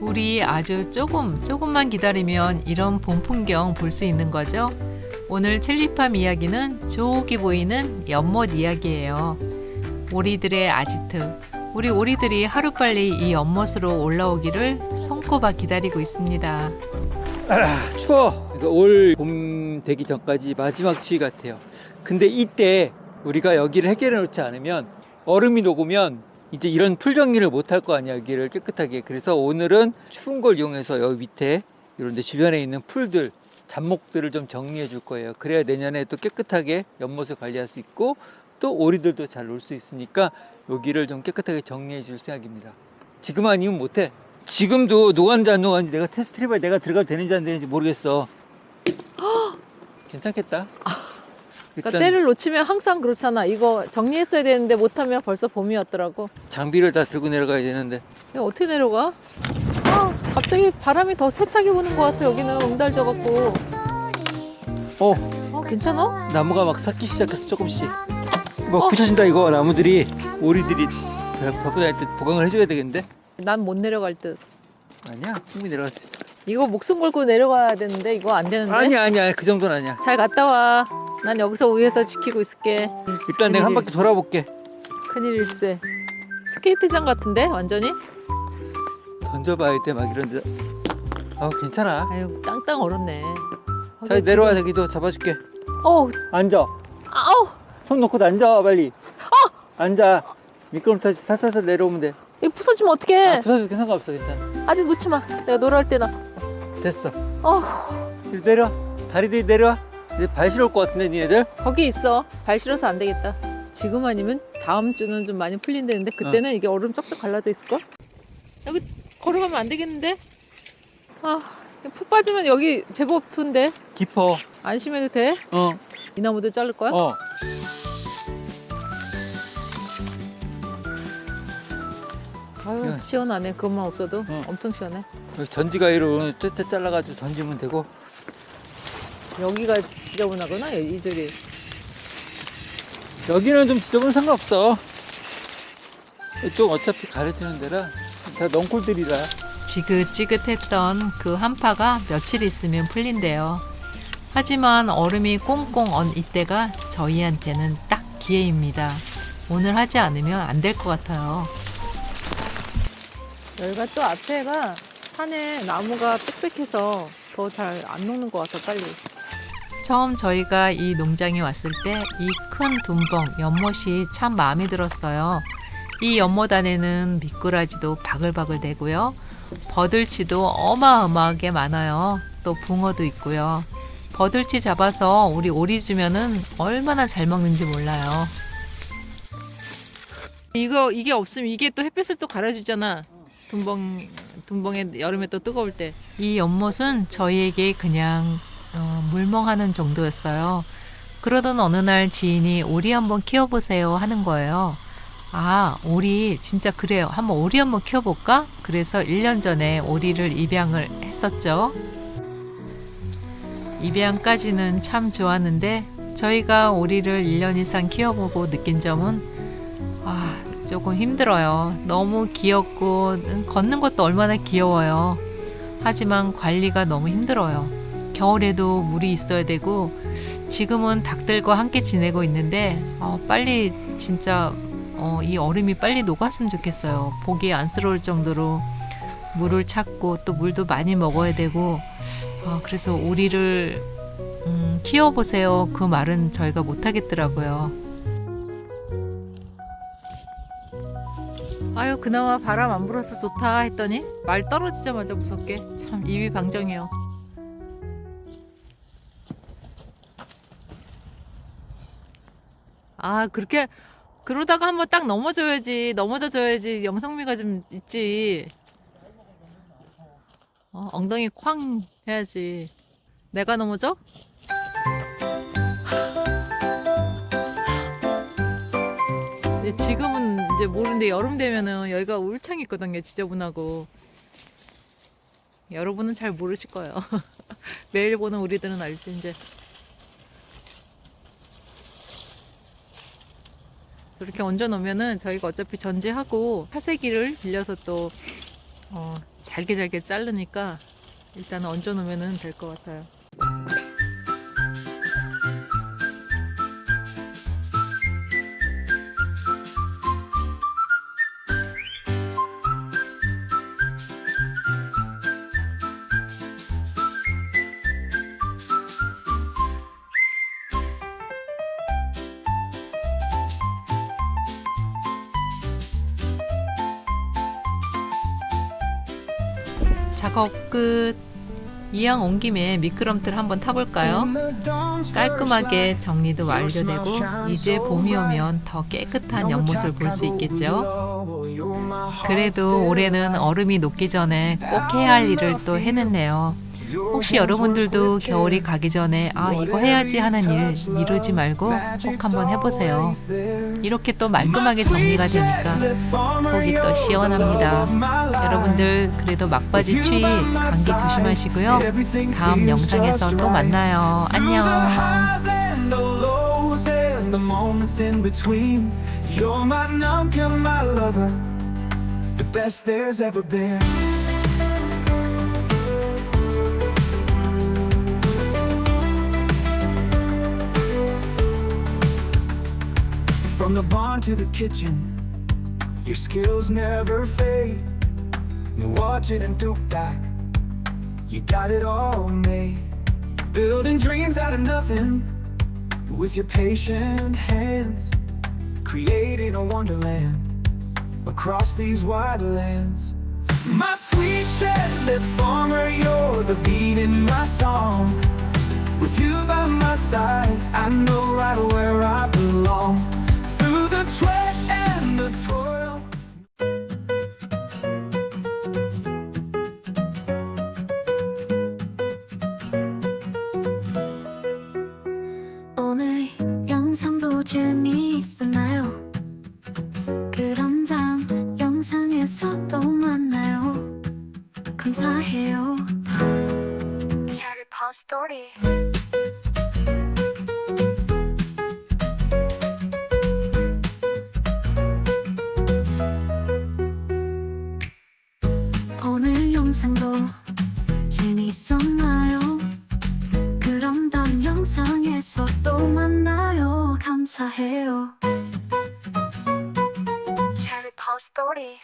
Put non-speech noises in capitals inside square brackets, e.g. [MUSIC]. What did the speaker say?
우리 아주 조금 조금만 기다리면 이런 봄 풍경 볼 수 있는 거죠. 오늘 첼리팜 이야기는 저기 보이는 연못 이야기예요. 오리들의 아지트. 우리 오리들이 하루빨리 이 연못으로 올라오기를 손꼽아 기다리고 있습니다. 아, [CLEARS THROAT] 추워. 올 봄 되기 전까지 마지막 추위 같아요. 근데 이때 우리가 여기를 해결해 놓지 않으면 얼음이 녹으면 이제 이런 풀 정리를 못 할 거 아니야 여기를 깨끗하게. 그래서 오늘은 추운 걸 이용해서 여기 밑에 이런 데 주변에 있는 풀들 잡목들을 좀 정리해 줄 거예요. 그래야 내년에 또 깨끗하게 연못을 관리할 수 있고 또 오리들도 잘 놀 수 있으니까 여기를 좀 깨끗하게 정리해 줄 생각입니다. 지금 아니면 못해. 지금도 노간지 안 노간지 내가 테스트 해봐야 내가 들어가도 되는지 안 되는지 모르겠어. 괜찮겠다. 그러니까 때를 놓치면 항상 그렇잖아. 이거 정리했어야 되는데 못하면 벌써 봄이었더라고. 장비를 다 들고 내려가야 되는데 이거 어떻게 내려가? 아, 갑자기 바람이 더 세차게 부는 것 같아. 여기는 응달져갖고. 어 어, 괜찮아? 나무가 막 삭기 시작했어 조금씩. 뭐 부셔진다 이거 나무들이 오리들이 벽고 다닐 때 보강을 해줘야 되겠는데? 난 못 내려갈 듯. 아니야 충분히 내려갈 수 있어. 이거 목숨 걸고 내려가야 되는데 이거 안 되는데? 아니야 아니야 그 정도는 아니야. 잘 갔다 와. 난 여기서 위에서 지키고 있을게. 일단 내가 한 바퀴 돌아볼게. 큰일일세. 스케이트장 같은데 완전히? 던져봐야 돼 막 이런데. 아 괜찮아. 아유 땅땅 얼었네. 자 거기 내려와 지금- 여기도 잡아줄게. 어, 앉아. 아우, 손 놓고 앉아 빨리. 앉아. 미끄럼틀 살살살 내려오면 돼. 이거 부서지면 어떡해? 아, 부서져도 상관없어 괜찮아. 아직 놓지 마. 내가 놀아할 때나. 됐어. 어, 이리 내려. 다리들 내려와. 이제 발 시려울 것 같은데 니네들? 거기 있어. 발 실어서 안 되겠다. 지금 아니면 다음 주는 좀 많이 풀린다는데 그때는 이게 얼음 쩍쩍 갈라져 있을 걸? 여기 걸어가면 안 되겠는데? 아, 푹 빠지면 여기 제법 푼데 깊어. 안심해도 돼? 어. 이 나무도 자를 거야? 어. 아유 야. 시원하네. 그것만 없어도 어. 엄청 시원해. 전지가위로 쨉쨉 잘라가지고 던지면 되고. 여기가 지저분하구나 이 줄이. 여기는 좀 지저분 상관없어. 이쪽 어차피 가려지는 데라 다 넝쿨들이라. 지긋지긋했던 그 한파가 며칠 있으면 풀린대요. 하지만 얼음이 꽁꽁 언 이때가 저희한테는 딱 기회입니다. 오늘 하지 않으면 안 될 것 같아요. 여기가 또 앞에가 산에 나무가 빽빽해서 더 잘 안 녹는 것 같아 빨리. 처음 저희가 이 농장에 왔을 때 이 큰 둔벙 연못이 참 마음에 들었어요. 이 연못 안에는 미꾸라지도 바글바글 대고요. 버들치도 어마어마하게 많아요. 또 붕어도 있고요. 버들치 잡아서 우리 오리 주면은 얼마나 잘 먹는지 몰라요. 이거 이게 없으면 이게 또 햇빛을 또 가려주잖아. 둔벙 둔벙에 여름에 또 뜨거울 때. 이 연못은 저희에게 그냥 어, 물멍하는 정도였어요. 그러던 어느 날 지인이 오리 한번 키워보세요 하는 거예요. 아, 오리 진짜 그래요. 한번 오리 한번 키워볼까? 그래서 1년 전에 오리를 입양을 했었죠. 입양까지는 참 좋았는데 저희가 오리를 1년 이상 키워보고 느낀 점은 아, 조금 힘들어요. 너무 귀엽고 음, 걷는 것도 얼마나 귀여워요. 하지만 관리가 너무 힘들어요. 겨울에도 물이 있어야 되고 지금은 닭들과 함께 지내고 있는데 어, 빨리 진짜 어, 이 얼음이 빨리 녹았으면 좋겠어요. 보기 안쓰러울 정도로 물을 찾고 또 물도 많이 먹어야 되고 어, 그래서 오리를 음, 키워보세요. 그 말은 저희가 못하겠더라고요. 아유 그나마 바람 안 불어서 좋다 했더니 말 떨어지자마자 무섭게 참 입이 방정이요. 아 그렇게 그러다가 한번 딱 넘어져야지 넘어져줘야지 영상미가 좀 있지. 어, 엉덩이 쾅 해야지. 내가 넘어져? [LAUGHS] 이제 지금은 이제 모르는데 여름 되면은 여기가 울창 있거든요 지저분하고 여러분은 잘 모르실 거예요 [LAUGHS] 매일 보는 우리들은 알지 이제 이렇게 얹어 놓으면은 저희가 어차피 전지하고 파쇄기를 빌려서 또 어, 잘게 잘게 자르니까 일단 얹어 놓으면 될 것 같아요. 작업 끝. 이왕 온 김에 미끄럼틀 한번 타볼까요? 깔끔하게 정리도 완료되고 이제 봄이 오면 더 깨끗한 연못을 볼 수 있겠죠. 그래도 올해는 얼음이 녹기 전에 꼭 해야 할 일을 또 해냈네요. 혹시 여러분들도 겨울이 가기 전에 아 이거 해야지 하는 일 미루지 말고 꼭 한번 해보세요. 이렇게 또 말끔하게 정리가 되니까 속이 또 시원합니다. 여러분들 그래도 막바지 추위 감기 조심하시고요. 다음 영상에서 또 만나요. 안녕. The best there's ever been. From the barn to the kitchen, your skills never fade. You watch it and do back, you got it all made. Building dreams out of nothing with your patient hands, creating a wonderland across these wide lands. My sweet shed-lit farmer, you're the beat in my song. With you by my side, I know right where I belong. 영상 감사해요. 체리 스토리.